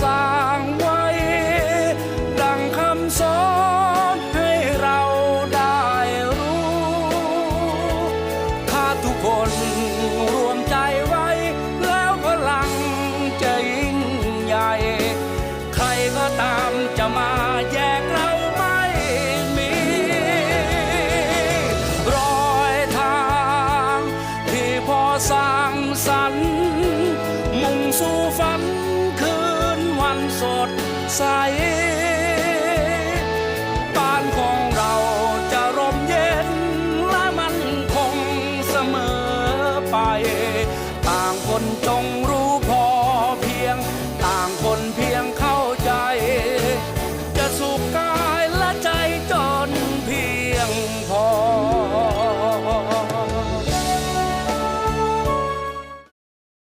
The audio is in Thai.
สร้างไว้ ดังคำสอนให้เราได้รู้ ถ้าทุกคนรวมใจไว้ แล้วพลังจะยิ่งใหญ่ ใครก็ตามจะมาแยกเราไม่มี รอยทางที่พอสร้างสรรค์มุ่งสู่ฝัน ใ